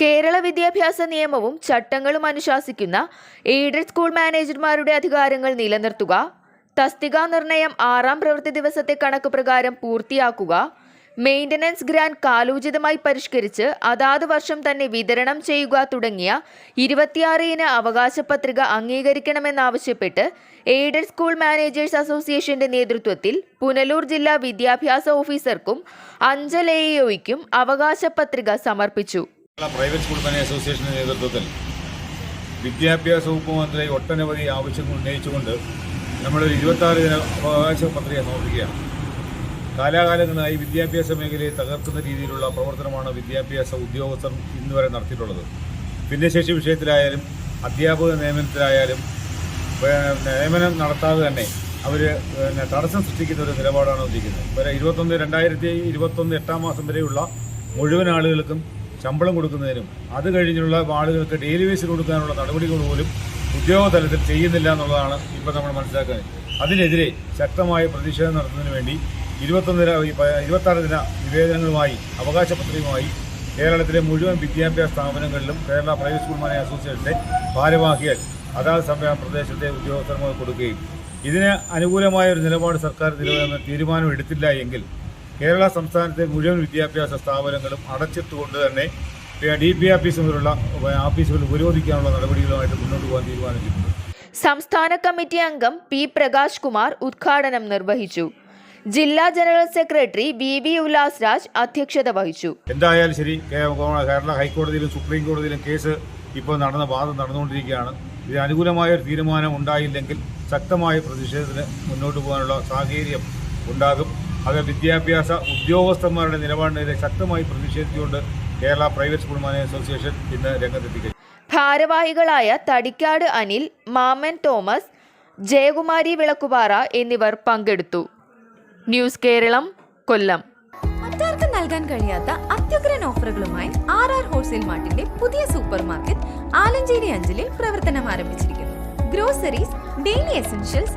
കേരള വിദ്യാഭ്യാസ നിയമവും ചട്ടങ്ങളും അനുശാസിക്കുന്ന എയ്ഡഡ് സ്കൂൾ മാനേജർമാരുടെ അധികാരങ്ങൾ നിലനിർത്തുക തസ്തികാ നിർണയം ആറാം പ്രവൃത്തി ദിവസത്തെ കണക്ക് പ്രകാരം പൂർത്തിയാക്കുക മെയിന്റനൻസ് ഗ്രാൻഡ് കാലോചിതമായി പരിഷ്കരിച്ച് അതാത് വർഷം തന്നെ വിതരണം ചെയ്യുക തുടങ്ങിയ ഇരുപത്തിയാറ് ഇന അവകാശ പത്രിക അംഗീകരിക്കണമെന്നാവശ്യപ്പെട്ട് എയ്ഡഡ് സ്കൂൾ മാനേജേഴ്സ് അസോസിയേഷന്റെ നേതൃത്വത്തിൽ പുനലൂർ ജില്ലാ വിദ്യാഭ്യാസ ഓഫീസർക്കും അഞ്ചൽ എ അവകാശ പത്രിക സമർപ്പിച്ചു. പ്രൈവറ്റ് സ്കൂൾ മാനേജ് അസോസിയേഷന്റെ നേതൃത്വത്തിൽ വിദ്യാഭ്യാസ വകുപ്പ് മന്ത്രി ഒട്ടനവധി ആവശ്യങ്ങൾ ഉന്നയിച്ചുകൊണ്ട് നമ്മളൊരു ഇരുപത്താറ് ദിന അവകാശ പത്രിക സമർപ്പിക്കുകയാണ്. കാലാകാലങ്ങളായി വിദ്യാഭ്യാസ മേഖലയെ തകർക്കുന്ന രീതിയിലുള്ള പ്രവർത്തനമാണ് വിദ്യാഭ്യാസ ഉദ്യോഗസ്ഥർ ഇന്ന് വരെ നടത്തിയിട്ടുള്ളത്. ഭിന്നശേഷി വിഷയത്തിലായാലും അധ്യാപക നിയമനത്തിലായാലും നിയമനം നടത്താതെ തന്നെ അവർ പിന്നെ തടസ്സം സൃഷ്ടിക്കുന്ന ഒരു നിലപാടാണ് ഉദ്ദേശിക്കുന്നത്. വരെ ഇരുപത്തൊന്ന് രണ്ടായിരത്തി ഇരുപത്തൊന്ന് എട്ടാം മാസം വരെയുള്ള മുഴുവൻ ആളുകൾക്കും ശമ്പളം കൊടുക്കുന്നതിനും അത് കഴിഞ്ഞുള്ള ആളുകൾക്ക് ഡെയിലി വേസിൽ കൊടുക്കാനുള്ള നടപടികൾ പോലും ഉദ്യോഗതലത്തിൽ ചെയ്യുന്നില്ല എന്നുള്ളതാണ് ഇപ്പോൾ നമ്മൾ മനസ്സിലാക്കുന്നത്. അതിനെതിരെ ശക്തമായ പ്രതിഷേധം നടത്തുന്നതിന് വേണ്ടി ഇരുപത്തൊന്ന് ദിന ഇരുപത്താറ് ദിന നിവേദനങ്ങളുമായി അവകാശ പത്രികയുമായി കേരളത്തിലെ മുഴുവൻ വിദ്യാഭ്യാസ സ്ഥാപനങ്ങളിലും കേരള പ്രൈവറ്റ് സ്കൂൾ മാനേജ് അസോസിയേഷന്റെ ഭാരവാഹികൾ അതാത് സമയം പ്രദേശത്തെ ഉദ്യോഗസ്ഥർക്ക് കൊടുക്കുകയും. ഇതിന് അനുകൂലമായ ഒരു നിലപാട് സർക്കാർ തീരുമാനം എടുത്തില്ല എങ്കിൽ കേരള സംസ്ഥാനത്തെ മുഴുവൻ വിദ്യാഭ്യാസ സ്ഥാപനങ്ങളും അടച്ചിട്ടുകൊണ്ട് തന്നെ ഡി പി ആഫീസ് മുതലുള്ള ആഫീസുകൾ ഉപരോധിക്കാനുള്ള നടപടികളുമായിട്ട് മുന്നോട്ട് പോകാൻ തീരുമാനിച്ചിട്ടുണ്ട്. സംസ്ഥാന കമ്മിറ്റി അംഗം പി പ്രകാശ് കുമാർ ഉദ്ഘാടനം നിർവഹിച്ചു. ജില്ലാ general secretary V V Ullas Raj അധ്യക്ഷത വഹിച്ചു. എന്തായാലും ശരി കേരള ഹൈക്കോടതിയിലും സുപ്രീം കോടതിയിലും കേസ് ഇപ്പോൾ നടന്ന വാദം നടന്നുകൊണ്ടിരിക്കുകയാണ്. ഇതിന് അനുകൂലമായ ഒരു തീരുമാനം ഉണ്ടായില്ലെങ്കിൽ ശക്തമായ പ്രതിഷേധത്തിന് മുന്നോട്ട് പോകാനുള്ള സാഹചര്യം ഉണ്ടാകും. അത് വിദ്യാഭ്യാസ ഉദ്യോഗസ്ഥന്മാരുടെ നിലപാടിനെതിരെ ശക്തമായി പ്രതിഷേധിച്ചുകൊണ്ട് Kerala private school manage association ഇന്ന് രംഗത്തെത്തിക്കുന്നു ഭാരവാഹികളായ തടിക്കാട് അനിൽ മാമൻ തോമസ് ജയകുമാരി വിളക്കുപാറ എന്നിവർ പങ്കെടുത്തു. ന്യൂസ് കേരളം കൊല്ലം. മറ്റാർക്കും നൽകാൻ കഴിയാത്ത അത്യുഗ്രൻ ഓഫറുകളുമായി ആർ ആർ ഹോൾസെയിൽ മാർട്ടിന്റെ പുതിയ സൂപ്പർ മാർക്കറ്റ് ആലഞ്ചേരി അഞ്ചലിൽ പ്രവർത്തനം ആരംഭിച്ചിരിക്കുന്നു. Groceries daily essentials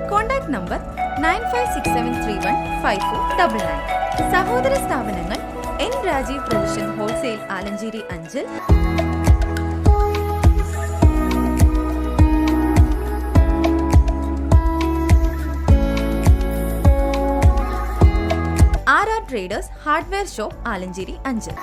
contact number nine five six seven three one five four double nine സഹോദര സ്ഥാപനങ്ങൾ N Rajeev provision wholesale Alanchery അഞ്ച്. R R traders hardware shop Alanchery Anchal